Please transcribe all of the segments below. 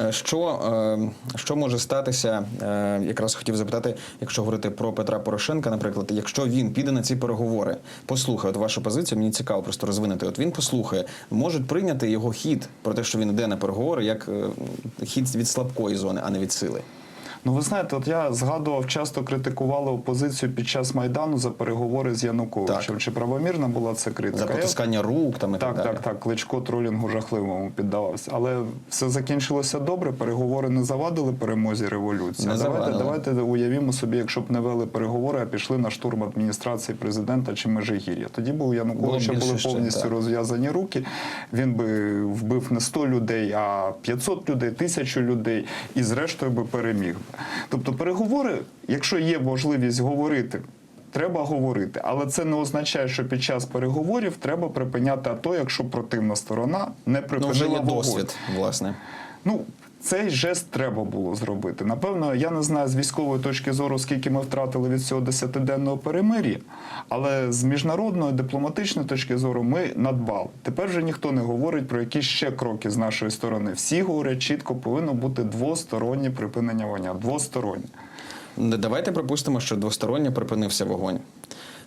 Е, Що, е, що може статися? е, Якраз хотів запитати, якщо говорити про Петра Порошенка, наприклад, якщо він піде на ці переговори, послухає от вашу позицію, мені цікаво просто розвинути. От він послухає, можуть прийняти його хід про те, що він йде на переговори, як хід від слабкої зони, а не від сили. Ну, ви знаєте, от я згадував, часто критикували опозицію під час майдану за переговори з Януковичем. Так. Чи правомірна була це критика? За потискання рук там і так, Так, далі. так, так. Кличко тролінгу жахливому піддавався. Але все закінчилося добре. Переговори не завадили перемозі революції. Не давайте, завадили. давайте уявімо собі, якщо б не вели переговори, а пішли на штурм адміністрації президента чи Межигір'я. Тоді б у Януковича Було були більше ще, повністю розв'язані руки. Він би вбив не 100 людей, а 500 людей, 1000 людей, і зрештою би переміг. Тобто переговори, якщо є можливість говорити. Треба говорити, але це не означає, що під час переговорів треба припиняти АТО, якщо противна сторона не Ну, припинила вже є вогонь. досвід, власне. Ну, цей жест треба було зробити. Напевно, я не знаю з військової точки зору, скільки ми втратили від цього десятиденного перемир'я, але з міжнародної дипломатичної точки зору ми надбали. Тепер вже ніхто не говорить про якісь ще кроки з нашої сторони. Всі говорять чітко, повинно бути двостороннє припинення вогня. Двостороннє. Давайте припустимо, що двосторонньо припинився вогонь.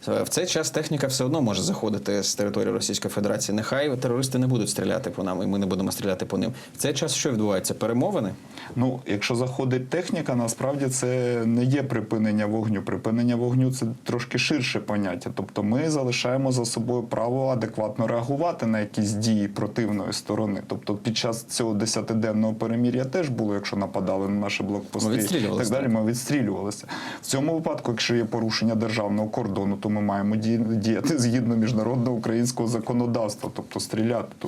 Е, В цей час техніка все одно може заходити з території Російської Федерації. Нехай терористи не будуть стріляти по нам, і ми не будемо стріляти по ним. В цей час що відбувається? Перемовини? Ну, якщо заходить техніка, насправді це не є припинення вогню. Припинення вогню це трошки ширше поняття. Тобто ми залишаємо за собою право адекватно реагувати на якісь дії противної сторони. Тобто під час цього десятиденного перемір'я теж було, якщо нападали на наші блокпости Ми і так далі, ми відстрілювалися. В цьому випадку, якщо є порушення державного кордону, то ми маємо ді- діяти згідно міжнародного українського законодавства, тобто стріляти. Тут